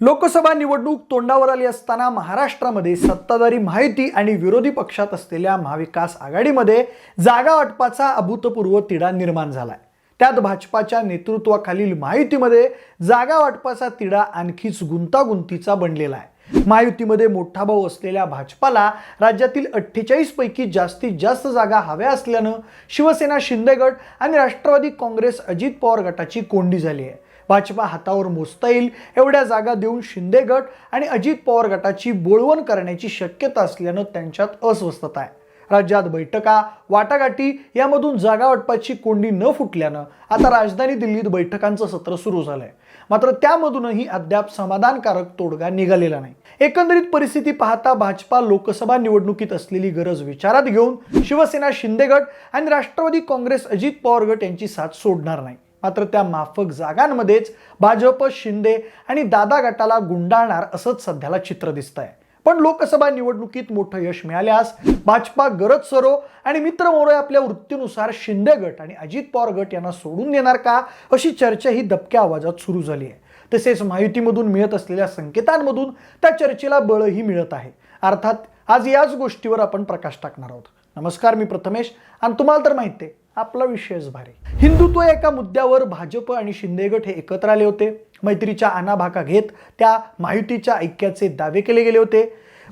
लोकसभा निवडणूक तोंडावर आली असताना महाराष्ट्रामध्ये सत्ताधारी माहिती आणि विरोधी पक्षात असलेल्या महाविकास आघाडीमध्ये जागा वाटपाचा अभूतपूर्व तिढा निर्माण झालाय. त्यात भाजपाच्या नेतृत्वाखालील माहितीमध्ये जागा वाटपाचा तिढा आणखीच गुंतागुंतीचा बनलेला आहे. महायुतीमध्ये मोठा भाऊ असलेल्या भाजपाला राज्यातील अठ्ठेचाळीस पैकी जास्तीत जास्त जागा हव्या असल्यानं शिवसेना शिंदे गट आणि राष्ट्रवादी काँग्रेस अजित पवार गटाची कोंडी झाली आहे. भाजपा हातावर मोजता येईल एवढ्या जागा देऊन शिंदे गट आणि अजित पवार गटाची बोळवण करण्याची शक्यता असल्यानं त्यांच्यात अस्वस्थता आहे. राज्यात बैठका वाटाघाटी यामधून जागा वाटपाची कोंडी न फुटल्यानं आता राजधानी दिल्लीत बैठकांचं सत्र सुरू झालंय. मात्र त्यामधूनही अद्याप समाधानकारक तोडगा निघालेला नाही. एकंदरीत परिस्थिती पाहता भाजपा लोकसभा निवडणुकीत असलेली गरज विचारात घेऊन शिवसेना शिंदे गट आणि राष्ट्रवादी काँग्रेस अजित पवार गट यांची साथ सोडणार नाही. मात्र त्या माफक जागांमध्येच भाजप शिंदे आणि दादा गटाला गुंडाळणार असंच सध्याला चित्र दिसत आहे पण लोकसभा निवडणुकीत मोठं यश मिळाल्यास भाजपा गरज सरो आणि मित्र मोरे आपल्या वृत्तीनुसार शिंदे गट आणि अजित पवार गट यांना सोडून देणार का अशी चर्चा ही दबक्या आवाजात सुरू झाली आहे. तसेच माहितीमधून मिळत असलेल्या संकेतांमधून त्या चर्चेला बळही मिळत आहे. अर्थात आज याच गोष्टीवर आपण प्रकाश टाकणार आहोत. नमस्कार मी प्रथमेश. आणि तुम्हाला तर माहिती आहे आपला विषयच भारी. हिंदुत्व एका मुद्द्यावर भाजप आणि शिंदे गट हे एकत्र आले होते. मैत्रीच्या आनाभाका घेत त्या माहितीच्या ऐक्याचे दावे केले गेले होते.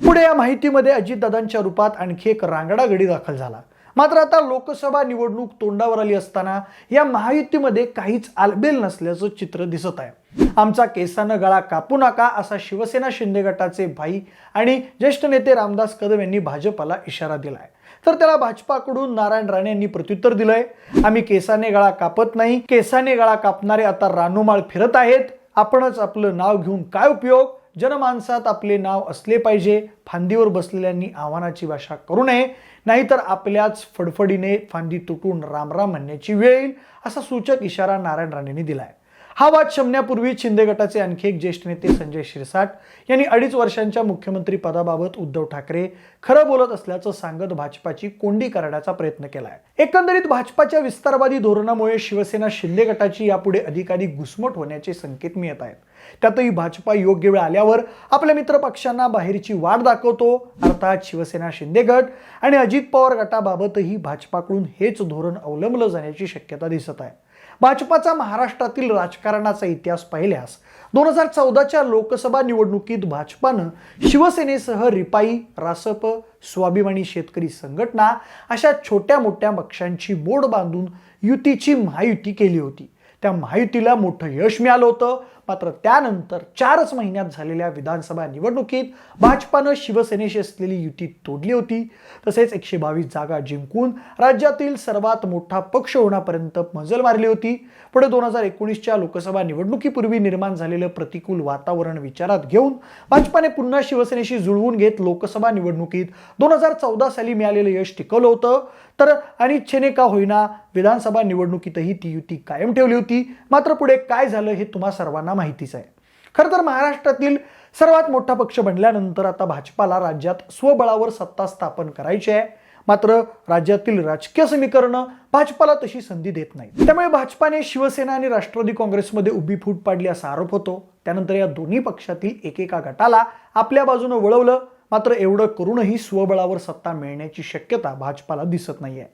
पुढे या माहितीमध्ये अजितदादांच्या रूपात आणखी एक रांगडा गडी दाखल झाला. मात्र आता लोकसभा निवडणूक तोंडावर आली असताना या महायुतीमध्ये काहीच आलबेल नसल्याचं चित्र दिसत आहे. आमचा केसानं गळा कापू नका असा शिवसेना शिंदे गटाचे भाई आणि ज्येष्ठ नेते रामदास कदम यांनी भाजपाला इशारा दिलाय. तर त्याला भाजपाकडून नारायण राणे यांनी प्रत्युत्तर दिलंय. आम्ही केसाने गळा कापत नाही. केसाने गळा कापणारे आता रानोमाळ फिरत आहेत. आपणच आपलं नाव घेऊन काय उपयोग? जनमानसात आपले नाव असले पाहिजे. फांदीवर बसलेल्यांनी आव्हानाची भाषा करू नये. नाहीतर आपल्याच फडफडीने फांदी तुटून रामराम म्हणण्याची वेळ येईल असा सूचक इशारा नारायण राणेंनी दिलाय. हा वाद शमण्यापूर्वी शिंदे गटाचे आणखी एक ज्येष्ठ नेते संजय शिरसाट यांनी अडीच वर्षांच्या मुख्यमंत्री पदाबाबत उद्धव ठाकरे खरं बोलत असल्याचं सांगत भाजपाची कोंडी करण्याचा प्रयत्न केला आहे एकंदरीत भाजपाच्या विस्तारवादी धोरणामुळे शिवसेना शिंदे गटाची यापुढे अधिकाधिक घुसमट होण्याचे संकेत मिळत आहेत. त्यातही भाजपा योग्य वेळ आल्यावर आपल्या मित्र पक्षांना बाहेरची वाट दाखवतो. अर्थात शिवसेना शिंदे गट आणि अजित पवार गटाबाबतही भाजपाकडून हेच धोरण अवलंबलं जाण्याची शक्यता दिसत आहे. भाजपाचा महाराष्ट्रातील राजकारणाचा इतिहास पाहिल्यास दोन हजार चौदाच्या लोकसभा निवडणुकीत भाजपानं शिवसेनेसह रिपाई रासप स्वाभिमानी शेतकरी संघटना अशा छोट्या मोठ्या पक्षांची बोर्ड बांधून युतीची महायुती केली होती. त्या महायुतीला मोठं यश मिळालं होतं. मात्र त्यानंतर चारच महिन्यात झालेल्या विधानसभा निवडणुकीत भाजपानं शिवसेनेशी असलेली युती तोडली होती. तसेच एकशे बावीस जागा जिंकून राज्यातील सर्वात मोठा पक्ष होण्यापर्यंत मजल मारली होती. पुढे दोन हजार एकोणीसच्या लोकसभा निवडणुकीपूर्वी निर्माण झालेलं प्रतिकूल वातावरण विचारात घेऊन भाजपाने पुन्हा शिवसेनेशी जुळवून घेत लोकसभा निवडणुकीत दोन हजार चौदा साली मिळालेलं यश टिकवलं होतं. तर अनिच्छेने का होईना विधानसभा निवडणुकीतही ती युती कायम ठेवली होती. मात्र पुढे काय झालं हे तुम्हा सर्वांना माहितीच आहे. खरं तर महाराष्ट्रातील सर्वात मोठा पक्ष बनल्यानंतर आता भाजपाला राज्यात स्वबळावर सत्ता स्थापन करायची आहे. मात्र राज्यातील राजकीय समीकरणं भाजपाला तशी संधी देत नाही त्यामुळे भाजपाने शिवसेना आणि राष्ट्रवादी काँग्रेसमध्ये उभी फूट पाडली असा आरोप होतो. त्यानंतर या दोन्ही पक्षातील एकेका गटाला आपल्या बाजूनं वळवलं. मात्र एवढं करूनही स्वबळावर सत्ता मिळण्याची शक्यता भाजपाला दिसत नाहीये.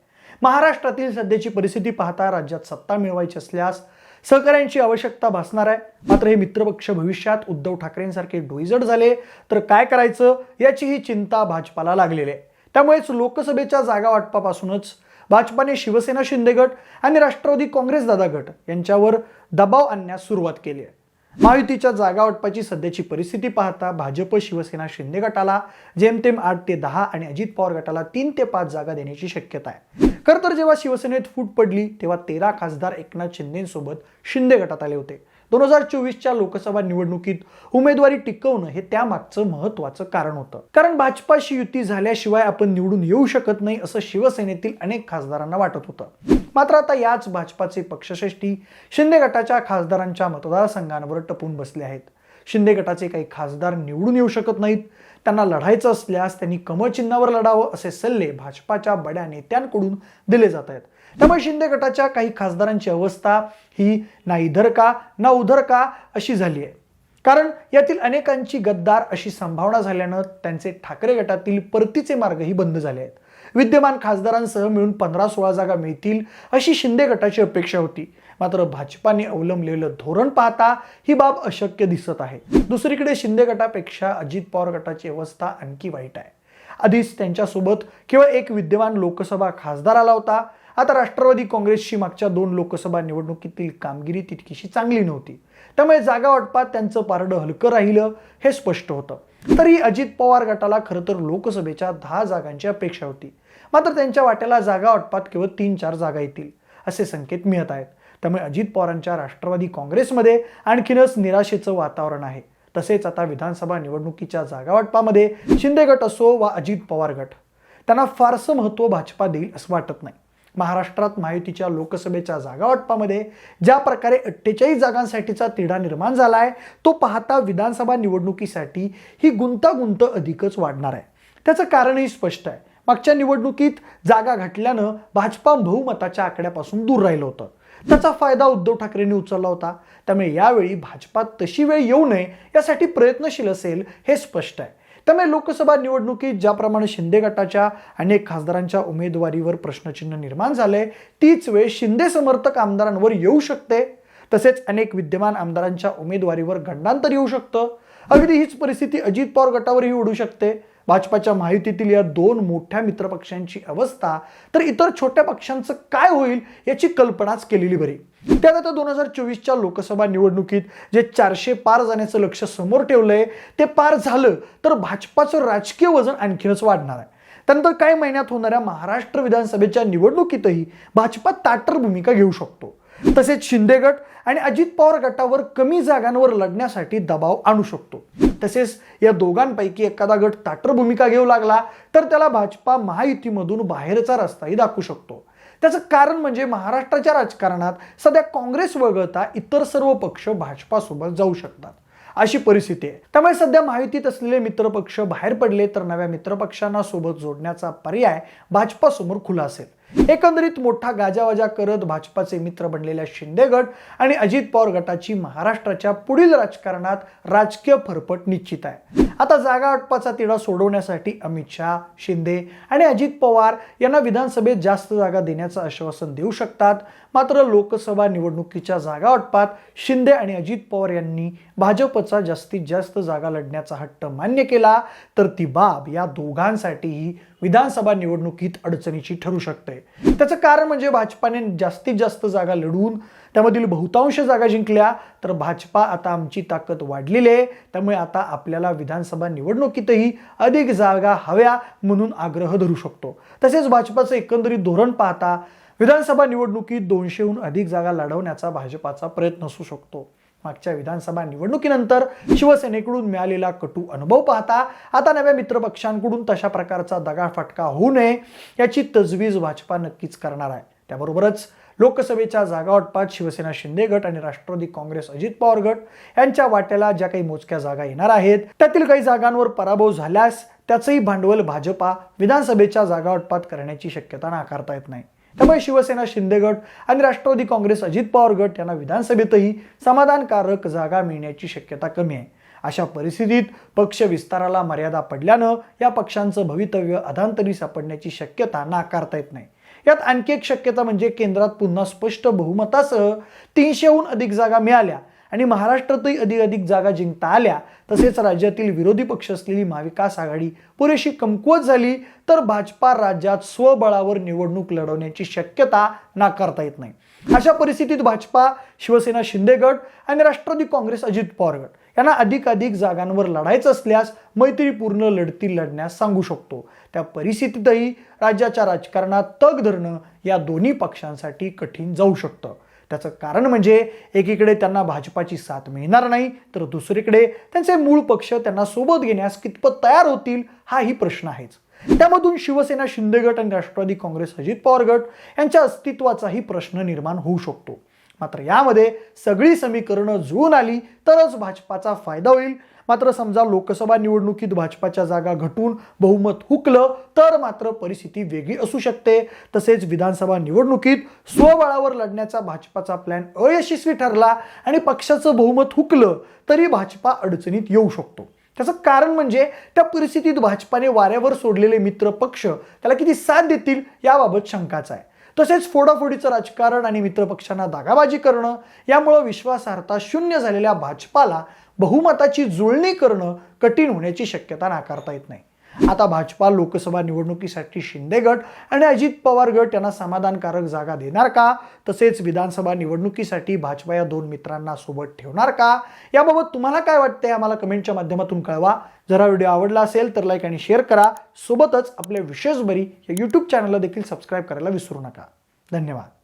महाराष्ट्रातील सध्याची परिस्थिती पाहता राज्यात सत्ता मिळवायची असल्यास सहकार्यांची आवश्यकता भासणार आहे. मात्र हे मित्रपक्ष भविष्यात उद्धव ठाकरेंसारखे डोईजड झाले तर काय करायचं याची ही चिंता भाजपाला लागलेली आहे. त्यामुळेच लोकसभेच्या जागा वाटपापासूनच भाजपाने शिवसेना शिंदे गट आणि राष्ट्रवादी काँग्रेस दादा गट यांच्यावर दबाव आणण्यास सुरुवात केली आहे. महायुतीच्या जागा वाटपाची सध्याची परिस्थिती पाहता भाजप शिवसेना शिंदे गटाला जेमतेम आठ ते दहा आणि अजित पवार गटाला तीन ते पाच जागा देण्याची शक्यता आहे. खरं तर जेव्हा शिवसेनेत फूट पडली तेव्हा तेरा खासदार एकनाथ शिंदेसोबत शिंदे गटात आले होते. दोन हजार चोवीसच्या लोकसभा निवडणुकीत उमेदवारी टिकवणं हे त्यामागचं महत्वाचं कारण होतं. कारण भाजपाशी युती झाल्याशिवाय आपण निवडून येऊ शकत नाही असं शिवसेनेतील अनेक खासदारांना वाटत होतं. मात्र आता याच भाजपाचे पक्षश्रेष्ठी शिंदे गटाच्या खासदारांच्या मतदारसंघांवर टपून बसले आहेत. शिंदे गटाचे काही खासदार निवडून येऊ शकत नाहीत. त्यांना लढायचं असल्यास त्यांनी कमळचिन्हावर लढावं असे सल्ले भाजपाच्या बड्या नेत्यांकडून दिले जात आहेत. त्यामुळे शिंदे गटाच्या काही खासदारांची अवस्था ही ना इधर का ना उधर का अशी झाली आहे. कारण यातील अनेकांची गद्दार अशी संभावना झाल्यानं त्यांचे ठाकरे गटातील परतीचे मार्गही बंद झाले आहेत. विद्यमान खासदारांसह मिळून पंधरा सोळा जागा मिळतील अशी शिंदे गटाची अपेक्षा होती. मात्र भाजपाने अवलंबलेलं धोरण पाहता ही बाब अशक्य दिसत आहे. दुसरीकडे शिंदे गटापेक्षा अजित पवार गटाची अवस्था आणखी वाईट आहे. आधीच त्यांच्यासोबत केवळ एक विद्यमान लोकसभा खासदार आला होता. आता राष्ट्रवादी काँग्रेसची मागच्या दोन लोकसभा निवडणुकीतील कामगिरी तितकीशी चांगली नव्हती. त्यामुळे जागा वाटपात त्यांचं पारडं हलकं राहिलं हे स्पष्ट होतं. तरी अजित पवार गटाला खरं तर लोकसभेच्या दहा जागांची अपेक्षा होती. मात्र त्यांच्या वाट्याला जागा वाटपात केवळ तीन चार जागा येतील असे संकेत मिळत आहेत. त्यामुळे अजित पवारांच्या राष्ट्रवादी काँग्रेसमध्ये आणखीनच निराशेचं वातावरण आहे. तसेच आता विधानसभा निवडणुकीच्या जागावाटपामध्ये शिंदे गट असो वा अजित पवार गट त्यांना फारसं महत्त्व भाजपा देईल असं वाटत नाही. महाराष्ट्रात महायुतीच्या लोकसभेच्या जागावाटपामध्ये ज्या प्रकारे अठ्ठेचाळीस जागांसाठीचा तिढा निर्माण झाला आहे तो पाहता विधानसभा निवडणुकीसाठी ही गुंतागुंत अधिकच वाढणार आहे. त्याचं कारणही स्पष्ट आहे. मागच्या निवडणुकीत जागा घटल्यानं भाजपा बहुमताच्या आकड्यापासून दूर राहिलं होतं. त्याचा फायदा उद्धव ठाकरेंनी उचलला होता. त्यामुळे यावेळी भाजपात तशी वेळ येऊ नये यासाठी प्रयत्नशील असेल हे स्पष्ट आहे. त्यामुळे लोकसभा निवडणुकीत ज्याप्रमाणे शिंदे गटाच्या अनेक खासदारांच्या उमेदवारीवर प्रश्नचिन्ह निर्माण झाले तीच वेळ शिंदे समर्थक आमदारांवर येऊ शकते. तसेच अनेक विद्यमान आमदारांच्या उमेदवारीवर गंडांतर येऊ शकतं. अगदी हीच परिस्थिती अजित पवार गटावरही उडू शकते. भाजपाच्या माहितीतील या दोन मोठ्या मित्रपक्षांची अवस्था तर इतर छोट्या पक्षांचं काय होईल याची कल्पनाच केलेली बरी. त्यात आता दोन हजार चोवीसच्या लोकसभा निवडणुकीत जे चारशे पार जाण्याचं लक्ष समोर ठेवलंय ते पार झालं तर भाजपाचं राजकीय वजन आणखीनच वाढणार आहे. त्यानंतर काही महिन्यात होणाऱ्या महाराष्ट्र विधानसभेच्या निवडणुकीतही भाजपा ताटर भूमिका घेऊ शकतो. तसेच शिंदे गट आणि अजित पवार गटावर कमी जागांवर लढण्यासाठी दबाव आणू शकतो. तसेच या दोघांपैकी एखादा गट ताटर भूमिका घेऊ लागला तर त्याला भाजपा महायुतीमधून बाहेरचा रस्ताही दाखवू शकतो. त्याचं कारण म्हणजे महाराष्ट्राच्या राजकारणात सध्या काँग्रेस वगळता इतर सर्व पक्ष भाजपासोबत जाऊ शकतात. अशी परिस्थिती आहे. त्यामुळे सध्या महायुतीत असलेले मित्रपक्ष बाहेर पडले तर नव्या मित्रपक्षांना सोबत जोडण्याचा पर्याय भाजपासमोर खुला असेल. एकंदरीत मोठा गाजावाजा करत भाजपाचे मित्र बनलेल्या शिंदे गट आणि अजित पवार गटाची महाराष्ट्राच्या पुढील राजकारणात राजकीय फरफट निश्चित आहे. आता जागा वाटपाचा तिढा सोडवण्यासाठी अमित शहा शिंदे आणि अजित पवार यांना विधानसभेत जास्त जागा देण्याचं आश्वासन देऊ शकतात. मात्र लोकसभा निवडणुकीच्या जागा वाटपात शिंदे आणि अजित पवार यांनी भाजपचा जास्तीत जास्त जागा लढण्याचा हट्ट मान्य केला तर ती बाब या दोघांसाठीही विधानसभा निवडणुकीत अडचणीची ठरू शकते. त्याचं कारण म्हणजे भाजपाने जास्तीत जास्त जागा लढवून त्यामधील बहुतांश जागा जिंकल्या तर भाजपा आता आमची ताकद वाढलेली आहे. त्यामुळे आता आपल्याला विधानसभा निवडणुकीतही अधिक जागा हव्या म्हणून आग्रह धरू शकतो. तसेच भाजपाचं एकंदरीत धोरण पाहता विधानसभा निवडणुकीत दोनशेहून अधिक जागा लढवण्याचा भाजपाचा प्रयत्न असू शकतो. मागच्या विधानसभा निवडणुकीनंतर शिवसेनेकडून मिळालेला कटू अनुभव पाहता आता नव्या मित्रपक्षांकडून तशा प्रकारचा दगाफटका होऊ नये याची तजवीज भाजपा नक्कीच करणार आहे. त्याबरोबरच लोकसभेच्या जागावाटपात शिवसेना शिंदे गट आणि राष्ट्रवादी काँग्रेस अजित पवार गट यांच्या वाट्याला ज्या काही मोजक्या जागा येणार आहेत त्यातील काही जागांवर पराभव झाल्यास त्याचंही भांडवल भाजपा विधानसभेच्या जागावाटपात करण्याची शक्यता नाकारता येत नाही. त्यामुळे शिवसेना शिंदे गट आणि राष्ट्रवादी काँग्रेस अजित पवार गट यांना विधानसभेतही समाधानकारक जागा मिळण्याची शक्यता कमी आहे. अशा परिस्थितीत पक्ष विस्ताराला मर्यादा पडल्यानं या पक्षांचं भवितव्य अधांतरी सापडण्याची शक्यता नाकारता येत नाही. यात आणखी एक शक्यता म्हणजे केंद्रात पुन्हा स्पष्ट बहुमतासह तीनशेहून अधिक जागा मिळाल्या. आणि महाराष्ट्रातही अधिकाधिक जागा जिंकता आल्या तसेच राज्यातील विरोधी पक्ष असलेली महाविकास आघाडी पुरेशी कमकुवत झाली तर भाजपा राज्यात स्वबळावर निवडणूक लढवण्याची शक्यता नाकारता येत नाही. अशा परिस्थितीत भाजपा शिवसेना शिंदे गट आणि राष्ट्रवादी काँग्रेस अजित पवार गट यांना अधिकाधिक जागांवर लढायचं असल्यास मैत्रीपूर्ण लढती लढण्यास सांगू शकतो. त्या परिस्थितीतही राज्याच्या राजकारणात तग धरणं या दोन्ही पक्षांसाठी कठीण जाऊ शकतं. त्याचं कारण म्हणजे एकीकडे त्यांना भाजपाची साथ मिळणार नाही तर दुसरीकडे त्यांचे मूळ पक्ष त्यांना सोबत घेण्यास कितपत तयार होतील हाही प्रश्न आहेच. त्यामधून शिवसेना शिंदे गट आणि राष्ट्रवादी काँग्रेस अजित पवार गट यांच्या अस्तित्वाचाही प्रश्न निर्माण होऊ शकतो. मात्र यामध्ये सगळी समीकरणं जुळून आली तरच भाजपाचा फायदा होईल मात्र समजा लोकसभा निवडणुकीत भाजपाच्या जागा घटून बहुमत हुकलं तर मात्र परिस्थिती वेगळी असू शकते. तसेच विधानसभा निवडणुकीत स्वबळावर लढण्याचा भाजपाचा प्लॅन अयशस्वी ठरला आणि पक्षाचं बहुमत हुकलं तरी भाजपा अडचणीत येऊ शकतो. त्याचं कारण म्हणजे त्या परिस्थितीत भाजपाने वाऱ्यावर सोडलेले मित्र पक्ष त्याला किती साथ देतील याबाबत शंकाच आहे. तसेच फोडाफोडीचं राजकारण आणि मित्रपक्षांना दागाबाजी करणं यामुळं विश्वासार्हता शून्य झालेल्या भाजपाला बहुमताची जुळणी करणं कठीण होण्याची शक्यता नाकारता येत नाही. आता भाजपा लोकसभा निवडणुकीसाठी शिंदे गट आणि अजित पवार गट यांना समाधानकारक जागा देणार का? तसेच विधानसभा निवडणुकीसाठी भाजपा या दोन मित्रांना सोबत ठेवणार का? याबाबत तुम्हाला काय वाटतंय? आम्हाला कमेंटच्या माध्यमातून कळवा. जरा व्हिडिओ आवडला असेल तर लाईक आणि शेअर करा. सोबतच आपल्या विशेष बरी या यूट्यूब चॅनलला देखील सबस्क्राईब करायला विसरू नका. धन्यवाद.